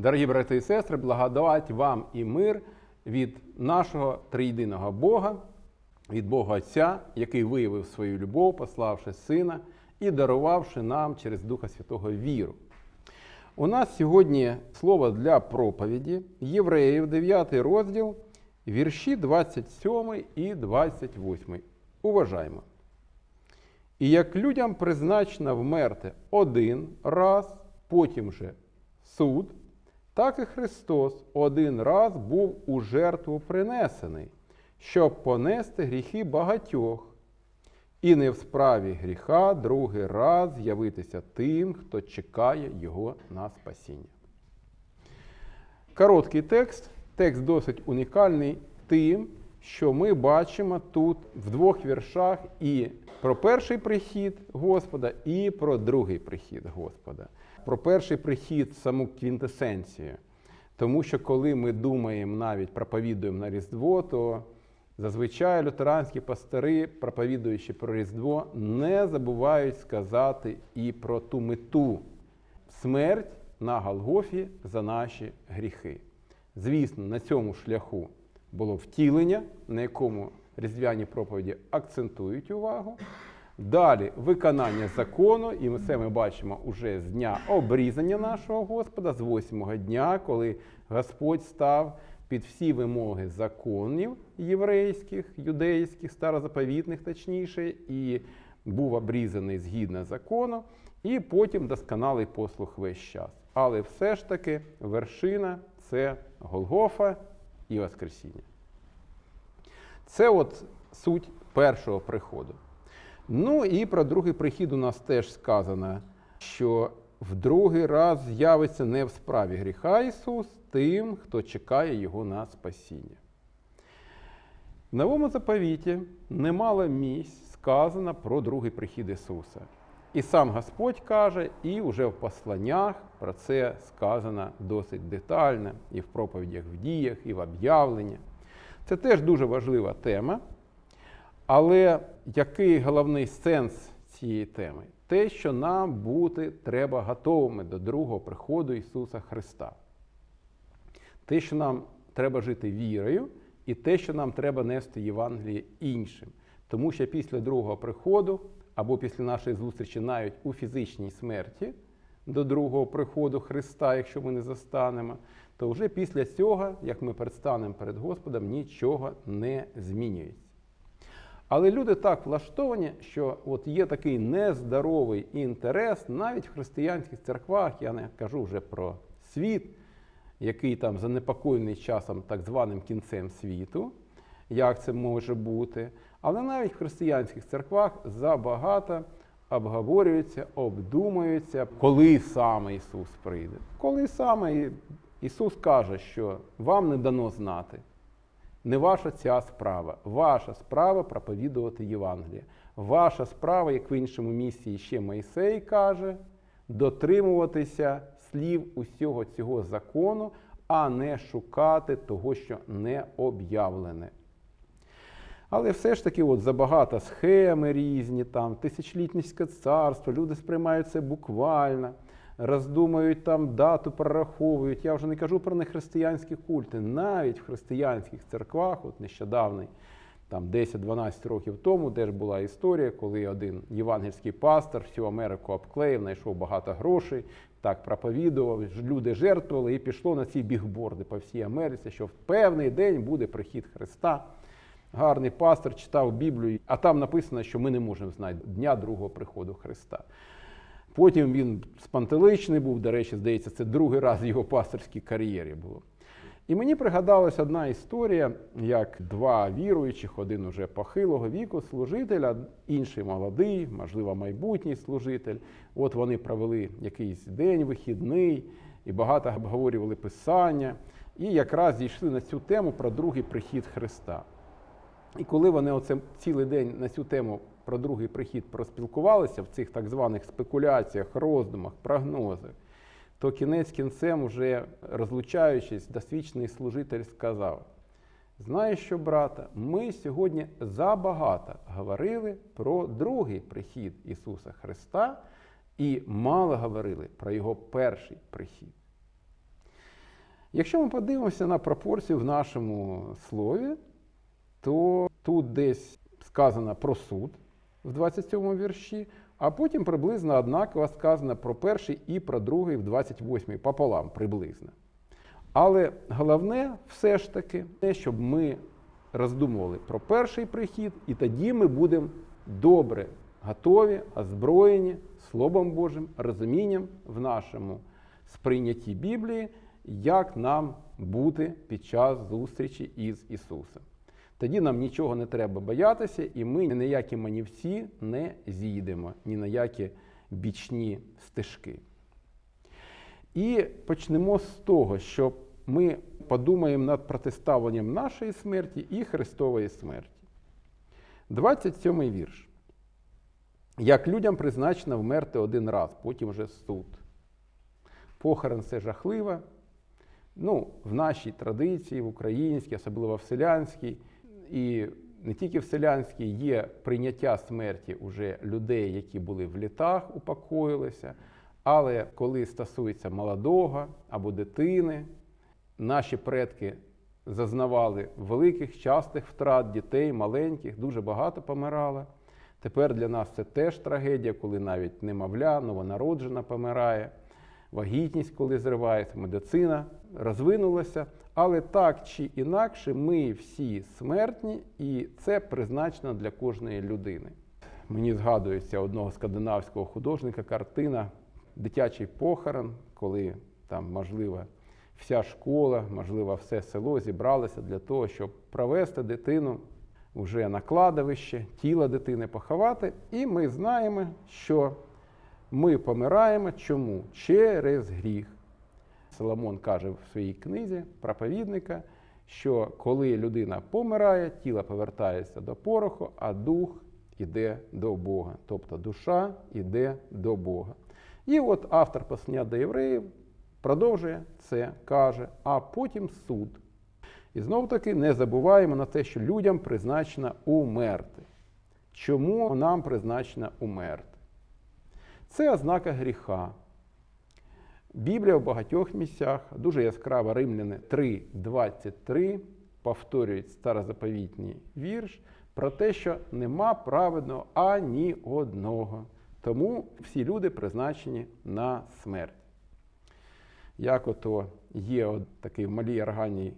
Дорогі брати і сестри, благодать вам і мир від нашого триєдиного Бога, від Бога Отця, який виявив свою любов, пославши Сина і дарувавши нам через Духа Святого віру. У нас сьогодні слово для проповіді Євреїв, 9 розділ, вірші 27 і 28. Уважаємо. І як людям призначено вмерти один раз, потім же суд, так і Христос один раз був у жертву принесений, щоб понести гріхи багатьох, і не в справі гріха другий раз з'явитися тим, хто чекає Його на спасіння. Короткий текст. Текст досить унікальний тим, що ми бачимо тут в двох віршах і про перший прихід Господа, і про другий прихід Господа. Про перший прихід саму квінтесенцію. Тому що коли ми думаємо, навіть проповідуємо на Різдво, то зазвичай лютеранські пастори, проповідуючи про Різдво, не забувають сказати і про ту мету смерть на Голгофі за наші гріхи. Звісно, на цьому шляху було втілення, на якому різдвяні проповіді акцентують увагу. Далі виконання закону, і це ми бачимо уже з дня обрізання нашого Господа, з восьмого дня, коли Господь став під всі вимоги законів єврейських, юдейських, старозаповітних, точніше, і був обрізаний згідно закону, і потім досконалий послух весь час. Але все ж таки вершина це Голгофа і Воскресіння. Це от суть першого приходу. Ну і про другий прихід у нас теж сказано, що в другий раз з'явиться не в справі гріха Ісус тим, хто чекає Його на спасіння. В новому заповіті немало місць сказано про другий прихід Ісуса. І сам Господь каже, і вже в посланнях про це сказано досить детально, і в проповідях в діях, і в об'явленні. Це теж дуже важлива тема. Але який головний сенс цієї теми? Те, що нам бути треба готовими до другого приходу Ісуса Христа. Те, що нам треба жити вірою, і те, що нам треба нести Євангеліє іншим. Тому що після другого приходу, або після нашої зустрічі навіть у фізичній смерті до другого приходу Христа, якщо ми не застанемо, то вже після цього, як ми предстанемо перед Господом, нічого не змінюється. Але люди так влаштовані, що от є такий нездоровий інтерес навіть в християнських церквах, я не кажу вже про світ, який там занепокоєний часом так званим кінцем світу, як це може бути. Але навіть в християнських церквах забагато обговорюється, обдумується, коли саме Ісус прийде. Коли саме Ісус каже, що вам не дано знати. Не ваша ця справа. Ваша справа проповідувати Євангеліє. Ваша справа, як в іншому місці ще Мойсей каже, дотримуватися слів усього цього закону, а не шукати того, що не об'явлене. Але все ж таки, от забагато схеми різні, там, тисячолітнівське царство, люди сприймають це буквально, роздумують там дату, прораховують. Я вже не кажу про нехристиянські культи. Навіть в християнських церквах, от нещодавний, там 10-12 років тому, теж була історія, коли один євангельський пастор всю Америку обклеїв, знайшов багато грошей, так проповідував, люди жертвували і пішло на ці бігборди по всій Америці, що в певний день буде прихід Христа. Гарний пастор читав Біблію, а там написано, що ми не можемо знати дня другого приходу Христа. Потім він спантеличний був, до речі, здається, це другий раз в його пасторській кар'єрі було. І мені пригадалась одна історія, як два віруючих, один уже похилого віку, служителя, інший молодий, можливо, майбутній служитель. От вони провели якийсь день вихідний і багато обговорювали писання, і якраз дійшли на цю тему про другий прихід Христа. І коли вони оце цілий день на цю тему про другий прихід проспілкувалися в цих так званих спекуляціях, роздумах, прогнозах, то кінець кінцем, уже розлучаючись, досвідчений служитель сказав: знаєш що, брата, ми сьогодні забагато говорили про другий прихід Ісуса Христа і мало говорили про Його перший прихід. Якщо ми подивимося на пропорцію в нашому слові, то тут десь сказано про суд в 27 вірші, а потім приблизно однаково сказано про перший і про другий в 28 й пополам приблизно. Але головне все ж таки, те, щоб ми роздумували про перший прихід, і тоді ми будемо добре готові, озброєні Словом Божим, розумінням в нашому сприйнятті Біблії, як нам бути під час зустрічі із Ісусом. Тоді нам нічого не треба боятися, і ми ні на які манівці не зійдемо, ні на які бічні стежки. І почнемо з того, що ми подумаємо над протиставленням нашої смерті і Христової смерті. 27 вірш. Як людям призначено вмерти один раз, потім вже суд. Похорон це жахливо. Ну, в нашій традиції, в українській, особливо в селянській, і не тільки в селянській є прийняття смерті уже людей, які були в літах, упокоїлися. Але коли стосується молодого або дитини, наші предки зазнавали великих частих втрат дітей, маленьких, дуже багато помирало. Тепер для нас це теж трагедія, коли навіть немовля, новонароджена помирає, вагітність, коли зривається, медицина розвинулася. Але так чи інакше, ми всі смертні, і це призначено для кожної людини. Мені згадується одного скандинавського художника картина Дитячий похорон, коли там, можливо, вся школа, можливо, все село зібралося для того, щоб провести дитину вже на кладовище, тіло дитини поховати. І ми знаємо, що ми помираємо чому? Через гріх. Соломон каже в своїй книзі проповідника, що коли людина помирає, тіло повертається до пороху, а дух іде до Бога. Тобто душа іде до Бога. І от автор послання до євреїв продовжує це, каже, а потім суд. І знов таки не забуваємо на те, що людям призначено умерти. Чому нам призначено умерти? Це ознака гріха. Біблія в багатьох місцях, дуже яскраво Римляни 3.23 повторюють старозаповітній вірш про те, що нема праведного ані одного. Тому всі люди призначені на смерть. Як ото є от такий в малій органній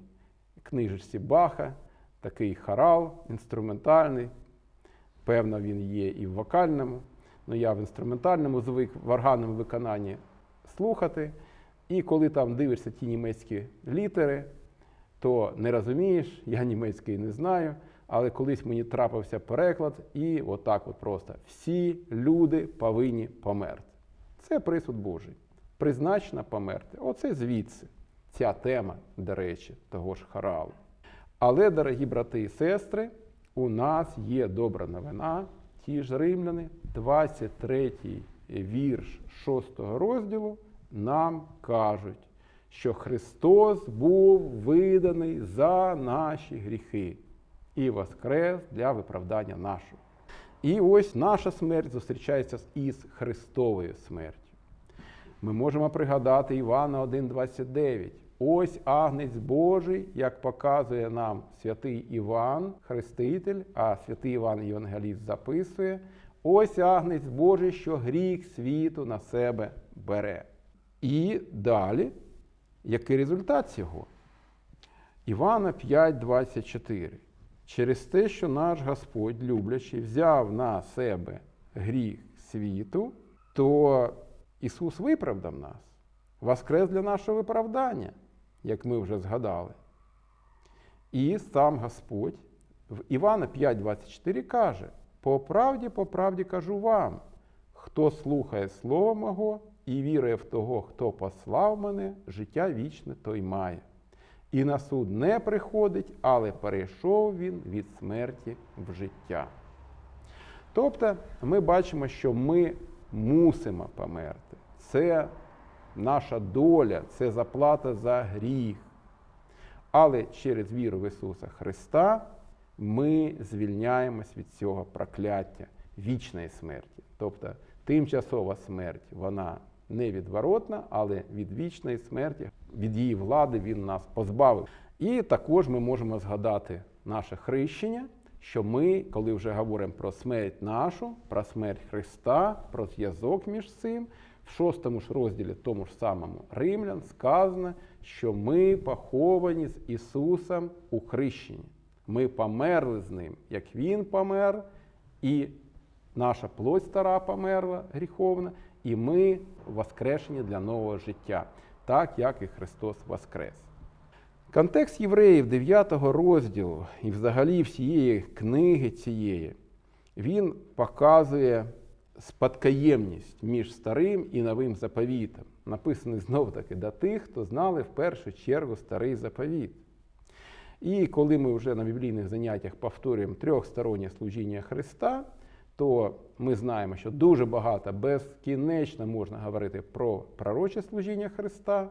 книжечці Баха, такий хорал інструментальний. Певно, він є і в вокальному. Ну, я в інструментальному звик в органному виконанні слухати. І коли там дивишся ті німецькі літери, то не розумієш, я німецький не знаю. Але колись мені трапився переклад, і отак от просто всі люди повинні померти. Це присуд Божий. Призначено померти. Оце звідси. Ця тема, до речі, того ж хоралу. Але, дорогі брати і сестри, у нас є добра новина, ті ж римляни, 23 вірш 6 розділу нам кажуть, що Христос був виданий за наші гріхи і воскрес для виправдання нашого. І ось наша смерть зустрічається із Христовою смертю. Ми можемо пригадати Івана 1,29. Ось агнець Божий, як показує нам святий Іван, Хреститель, а святий Іван Євангеліст записує: ось агнець Божий, що гріх світу на себе бере. І далі, який результат цього? Івана 5,24. Через те, що наш Господь, люблячий, взяв на себе гріх світу, то Ісус виправдав нас, воскрес для нашого виправдання, як ми вже згадали. І сам Господь в Івана 5,24 каже: по правді, по правді кажу вам, хто слухає Слово Мого і вірує в того, хто послав мене, життя вічне той має. І на суд не приходить, але перейшов він від смерті в життя. Тобто ми бачимо, що ми мусимо померти. Це наша доля, це заплата за гріх. Але через віру в Ісуса Христа ми звільняємось від цього прокляття вічної смерті. Тобто тимчасова смерть, вона невідворотна, але від вічної смерті, від її влади він нас позбавив. І також ми можемо згадати наше хрещення, що ми, коли вже говоримо про смерть нашу, про смерть Христа, про зв'язок між цим, в шостому ж розділі, тому ж самому Римлян, сказано, що ми поховані з Ісусом у хрещенні. Ми померли з ним, як Він помер, і наша плоть стара померла гріховна, і ми воскрешені для нового життя, так як і Христос воскрес. Контекст євреїв 9 розділу і взагалі всієї книги цієї, він показує спадкоємність між старим і новим заповітом, написаний знов таки до тих, хто знали в першу чергу старий заповіт. І коли ми вже на біблійних заняттях повторюємо трьохстороннє служіння Христа, то ми знаємо, що дуже багато безкінечно можна говорити про пророче служіння Христа,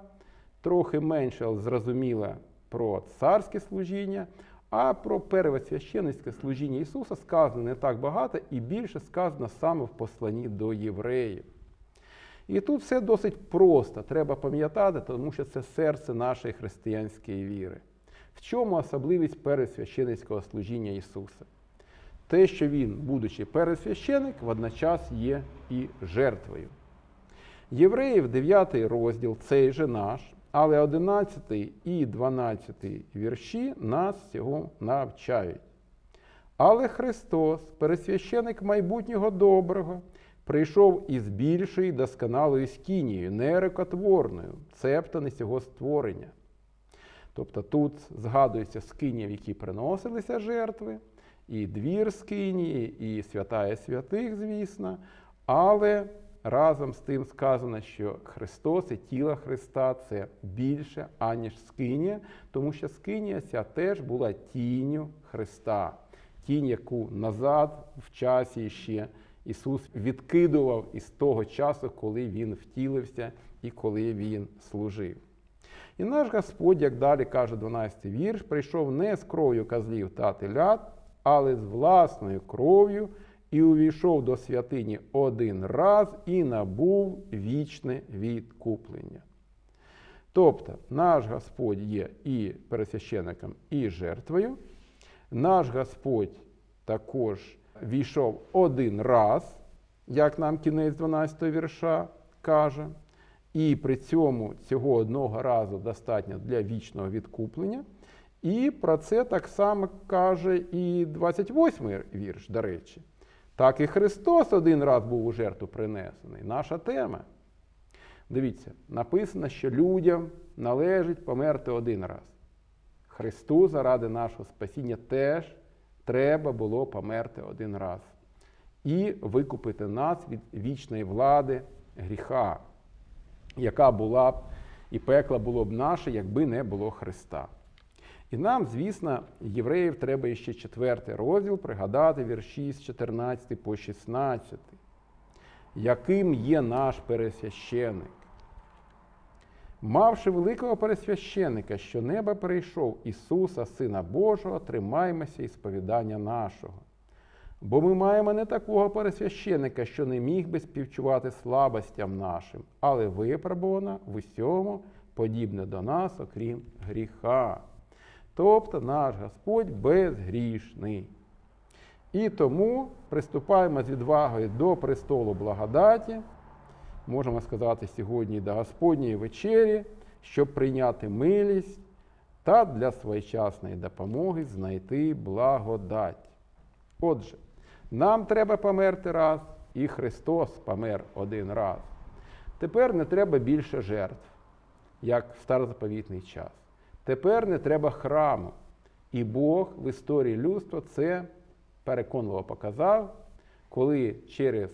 трохи менше, але зрозуміло про царське служіння, а про первосвященницьке служіння Ісуса сказано не так багато і більше сказано саме в посланні до євреїв. І тут все досить просто, треба пам'ятати, тому що це серце нашої християнської віри. В чому особливість пересвященицького служіння Ісуса? Те, що Він, будучи пересвященик, водночас є і жертвою. Євреїв 9 розділ, цей же наш, але 11 і 12 вірші нас цього навчають. Але Христос, пересвященик майбутнього доброго, прийшов із більшою досконалою скінією, нерекотворною, цебто не цього створення. Тобто тут згадується скині, в які приносилися жертви, і двір скинії, і святая святих, звісно, але разом з тим сказано, що Христос і тіло Христа це більше, аніж скинія, тому що скинія ця теж була тінню Христа, тінь, яку назад в часі ще Ісус відкидував із того часу, коли Він втілився і коли Він служив. І наш Господь, як далі каже 12 вірш, прийшов не з кров'ю козлів та телят, але з власною кров'ю і увійшов до святині один раз і набув вічне відкуплення. Тобто наш Господь є і пересвященником, і жертвою. Наш Господь також війшов один раз, як нам кінець 12 вірша каже. І при цьому цього одного разу достатньо для вічного відкуплення. І про це так само каже і 28-й вірш, до речі. Так і Христос один раз був у жертву принесений. Наша тема. Дивіться, написано, що людям належить померти один раз. Христу заради нашого спасіння теж треба було померти один раз. І викупити нас від вічної влади гріха яка була б і пекла було б наше, якби не було Христа. І нам, звісно, євреїв треба ще четвертий розділ пригадати вірші з 14 по 16, яким є наш пересвященик. Мавши великого пересвященика, що неба прийшов Ісуса, Сина Божого, тримаймося і сповідання нашого. Бо ми маємо не такого пересвященика, що не міг би співчувати слабостям нашим, але випробувана в усьому подібне до нас, окрім гріха. Тобто наш Господь безгрішний. І тому приступаємо з відвагою до престолу благодаті, можемо сказати сьогодні до Господньої вечері, щоб прийняти милість та для своєчасної допомоги знайти благодать. Отже, нам треба померти раз, і Христос помер один раз. Тепер не треба більше жертв, як в старозаповітний час. Тепер не треба храму. І Бог в історії людства це переконливо показав, коли через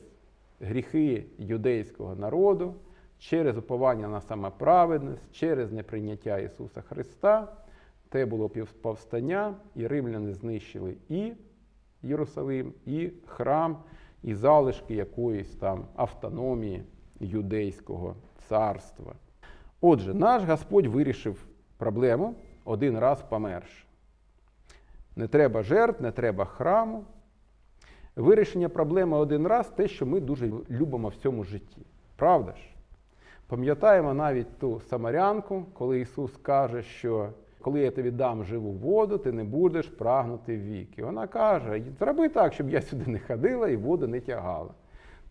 гріхи юдейського народу, через уповання на самоправедність, через неприйняття Ісуса Христа, те було повстання, і римляни знищили і Єрусалим, і храм, і залишки якоїсь там автономії юдейського царства. Отже, наш Господь вирішив проблему один раз померши. Не треба жертв, не треба храму. Вирішення проблеми один раз те, що ми дуже любимо в цьому житті. Правда ж? Пам'ятаємо навіть ту самарянку, коли Ісус каже, що коли я тобі дам живу воду, ти не будеш прагнути в вік. Вона каже: зроби так, щоб я сюди не ходила і воду не тягала.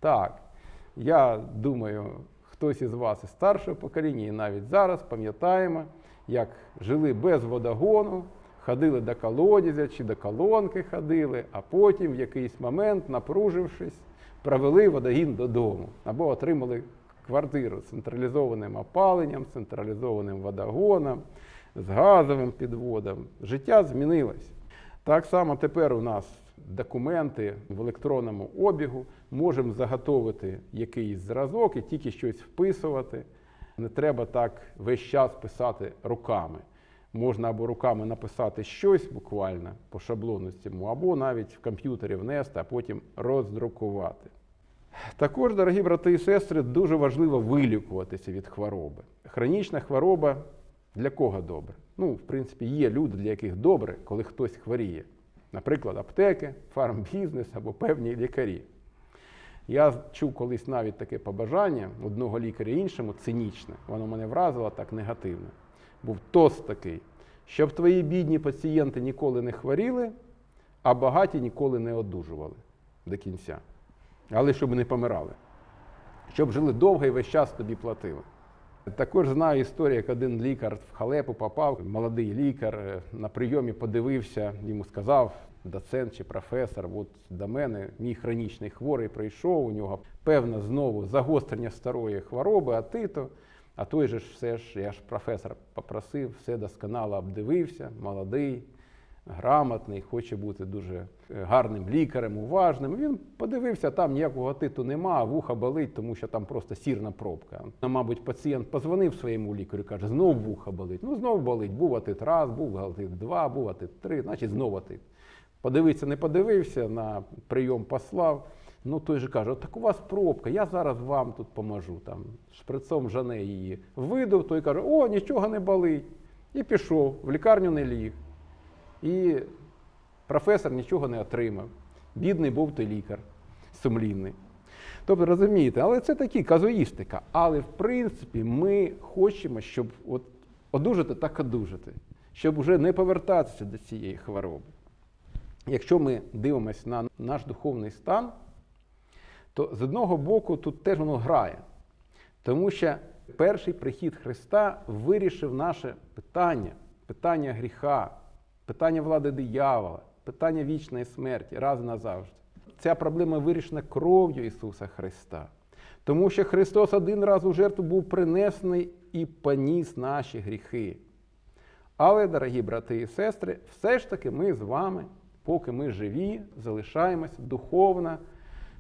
Так, я думаю, хтось із вас із старшого покоління, і навіть зараз пам'ятаємо, як жили без водогону, ходили до колодязя чи до колонки ходили, а потім в якийсь момент, напружившись, провели водогін додому або отримали квартиру з централізованим опаленням, централізованим водогоном, з газовим підводом. Життя змінилось. Так само тепер у нас документи в електронному обігу, можемо заготовити якийсь зразок і тільки щось вписувати. Не треба так весь час писати руками. Можна або руками написати щось буквально по шаблону цьому, або навіть в комп'ютері внести, а потім роздрукувати. Також, дорогі брати і сестри, дуже важливо вилікуватися від хвороби. Хронічна хвороба для кого добре? Ну, в принципі, є люди, для яких добре, коли хтось хворіє. Наприклад, аптеки, фармбізнес або певні лікарі. Я чув колись навіть таке побажання одного лікаря іншому, цинічне. Воно мене вразило так негативно. Був тост такий, щоб твої бідні пацієнти ніколи не хворіли, а багаті ніколи не одужували до кінця. Але щоб не помирали. Щоб жили довго і весь час тобі платили. Також знаю історію, як один лікар в халепу попав, молодий лікар е, на прийомі подивився, йому сказав доцент чи професор, от до мене мій хронічний хворий прийшов, у нього певне знову загострення старої хвороби, а ти то. А той же ж все ж, я ж професор попросив, все досконало обдивився, молодий, грамотний, хоче бути дуже е, гарним лікарем, уважним. Він подивився, там ніякого титу нема, а вуха болить, тому що там просто сірна пробка. Ну, Мабуть, пацієнт позвонив своєму лікарю, каже, знов вуха болить. Ну, знов болить, був атит раз, був атит два, був атит три, значить знов атит. Подивитися, не подивився, на прийом послав. Ну, той же каже, так у вас пробка, я зараз вам тут поможу. Там, шприцом жане її видав, той каже, о, нічого не болить. І пішов, в лікарню не ліг. І професор нічого не отримав. Бідний був той лікар, сумлінний. Тобто, розумієте, але це такі казуїстика. Але в принципі ми хочемо, щоб от одужати так одужати, щоб вже не повертатися до цієї хвороби. Якщо ми дивимося на наш духовний стан, то з одного боку тут теж воно грає. Тому що перший прихід Христа вирішив наше питання, питання гріха, питання влади диявола, питання вічної смерті раз назавжди. Ця проблема вирішена кров'ю Ісуса Христа. Тому що Христос один раз у жертву був принесений і поніс наші гріхи. Але, дорогі брати і сестри, все ж таки ми з вами, поки ми живі, залишаємось духовно,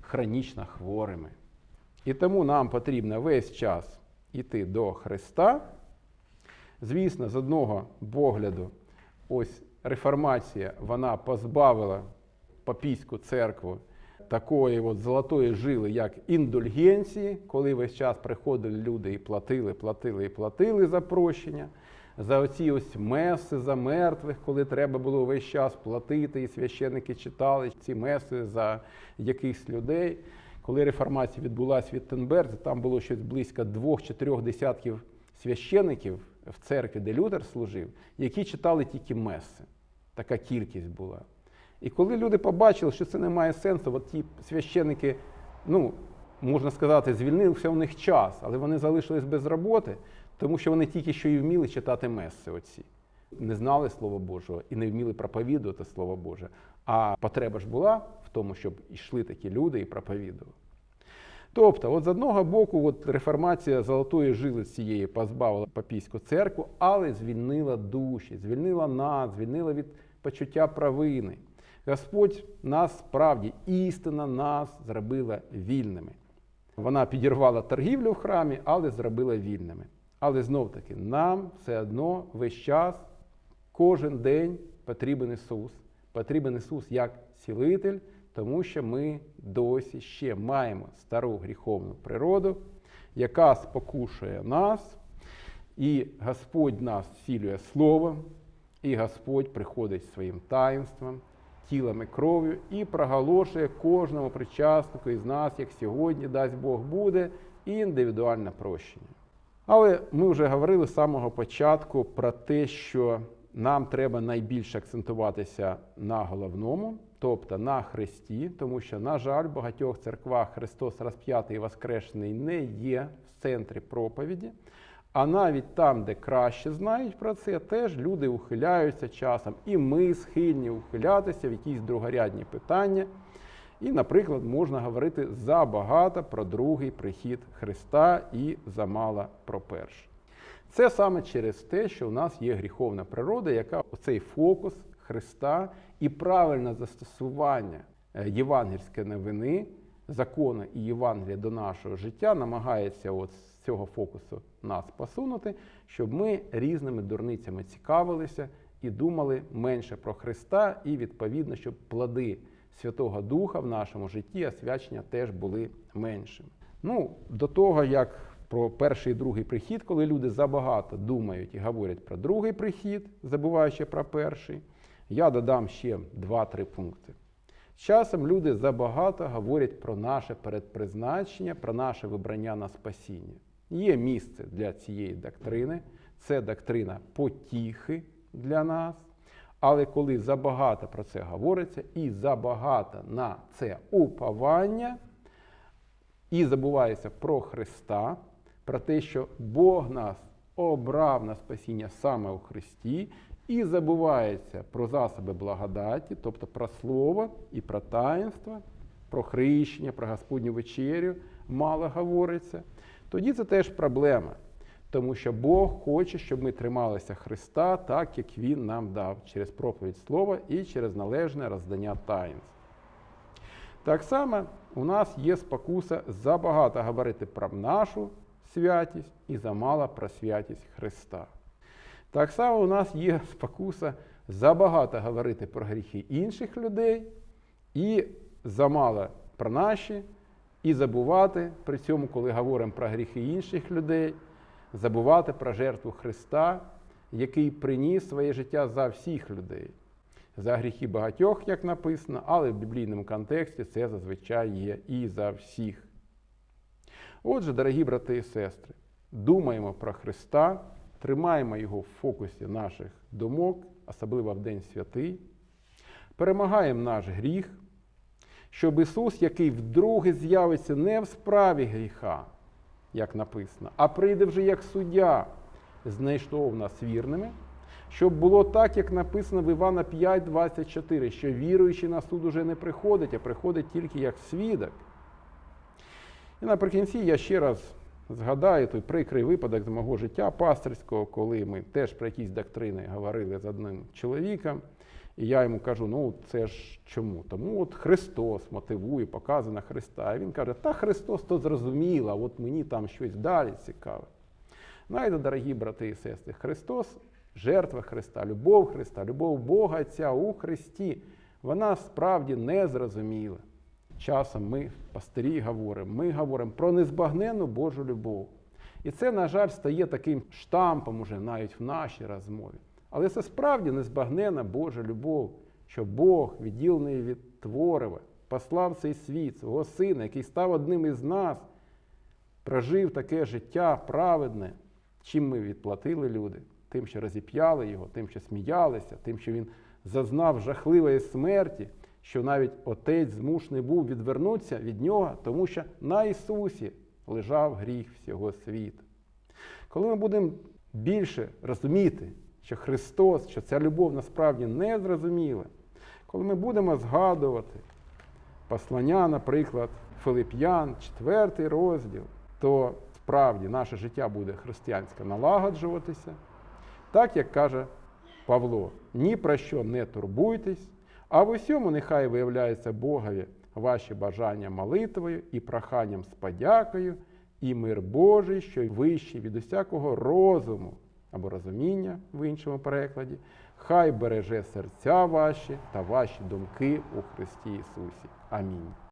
хронічно хворими. І тому нам потрібно весь час йти до Христа. Звісно, з одного погляду, ось реформація вона позбавила папійську церкву такої от золотої жили, як індульгенції, коли весь час приходили люди і платили, платили і платили за прощення. За оці ось меси за мертвих, коли треба було весь час платити, і священники читали ці меси за якихось людей. Коли реформація відбулася в Віттенберзі, там було щось близько двох чи трьох десятків священиків в церкві, де Лютер служив, які читали тільки меси. Така кількість була. І коли люди побачили, що це не має сенсу, от ті священники, ну, можна сказати, звільнився у них час, але вони залишились без роботи, тому що вони тільки що і вміли читати меси оці. Не знали Слова Божого і не вміли проповідувати Слово Боже. А потреба ж була в тому, щоб йшли такі люди і проповідували. Тобто, от з одного боку, от реформація золотої жили цієї позбавила папійську церкву, але звільнила душі, звільнила нас, звільнила від почуття провини. Господь нас справді, істина нас зробила вільними. Вона підірвала торгівлю в храмі, але зробила вільними. Але знов таки, нам все одно весь час, кожен день потрібен Ісус. Потрібен Ісус як цілитель, тому що ми досі ще маємо стару гріховну природу, яка спокушує нас, і Господь нас цілює Словом, і Господь приходить своїм таїнством, тілом і кров'ю і проголошує кожному причаснику із нас, як сьогодні дасть Бог буде, індивідуальне прощення. Але ми вже говорили з самого початку про те, що нам треба найбільше акцентуватися на головному, тобто на Христі, тому що, на жаль, в багатьох церквах Христос розп'ятий і воскрешений не є в центрі проповіді. А навіть там, де краще знають про це, теж люди ухиляються часом, і ми схильні ухилятися в якісь другорядні питання. І, наприклад, можна говорити забагато про другий прихід Христа і замало про перший. Це саме через те, що у нас є гріховна природа, яка оцей фокус Христа і правильне застосування е, євангельської новини, закону і Євангелія до нашого життя намагається от з цього фокусу нас посунути, щоб ми різними дурницями цікавилися і думали менше про Христа, і відповідно, щоб плоди Святого Духа в нашому житті, освячення теж були меншими. Ну, до того, як про перший і другий прихід, коли люди забагато думають і говорять про другий прихід, забуваючи про перший, я додам ще два-три пункти. Часом люди забагато говорять про наше передпризначення, про наше вибрання на спасіння. Є місце для цієї доктрини, це доктрина потіхи для нас. Але коли забагато про це говориться і забагато на це уповання, і забувається про Христа, про те, що Бог нас обрав на спасіння саме у Христі, і забувається про засоби благодаті, тобто про Слово і про таїнство, про хрещення, про Господню вечерю мало говориться, тоді це теж проблема. Тому що Бог хоче, щоб ми трималися Христа так, як Він нам дав, через проповідь Слова і через належне роздання таїнств. Так само у нас є спокуса забагато говорити про нашу святість і замало про святість Христа. Так само у нас є спокуса забагато говорити про гріхи інших людей і замало про наші, і забувати при цьому, коли говоримо про гріхи інших людей, забувати про жертву Христа, який приніс своє життя за всіх людей. За гріхи багатьох, як написано, але в біблійному контексті це зазвичай є і за всіх. Отже, дорогі брати і сестри, думаємо про Христа, тримаємо його в фокусі наших думок, особливо в День Святий, перемагаємо наш гріх, щоб Ісус, який вдруге з'явиться не в справі гріха, як написано, а прийде вже як суддя, знайшов нас вірними, щоб було так, як написано в Івана 5,24, що віруючий на суд уже не приходить, а приходить тільки як свідок. І наприкінці я ще раз згадаю той прикрий випадок з мого життя пастирського, коли ми теж про якісь доктрини говорили з одним чоловіком. І я йому кажу: ну це ж чому? Тому от Христос мотивує, показує на Христа. І він каже, та Христос то зрозуміло, от мені там щось далі цікаве. Знаєте, дорогі брати і сестри, Христос, жертва Христа, любов Христа, любов Бога Отця у Христі, вона справді не зрозуміла. Часом ми, пастирі, говоримо, ми говоримо про незбагненну Божу любов. І це, на жаль, стає таким штампом уже навіть в нашій розмові. Але це справді незбагнена Божа любов, що Бог, відділений від творива, послав цей світ, свого сина, який став одним із нас, прожив таке життя праведне, чим ми відплатили люди, тим, що розіп'яли його, тим, що сміялися, тим, що він зазнав жахливої смерті, що навіть отець змушений був відвернутися від нього, тому що на Ісусі лежав гріх всього світу. Коли ми будемо більше розуміти, що Христос, що ця любов насправді не зрозуміла, коли ми будемо згадувати послання, наприклад, Филип'ян, 4 розділ, то справді наше життя буде християнське налагоджуватися, так як каже Павло, ні про що не турбуйтесь, а в усьому нехай виявляється Богові ваші бажання молитвою і проханням з подякою, і мир Божий, що вищий від усякого розуму або розуміння в іншому перекладі, хай береже серця ваші та ваші думки у Христі Ісусі. Амінь.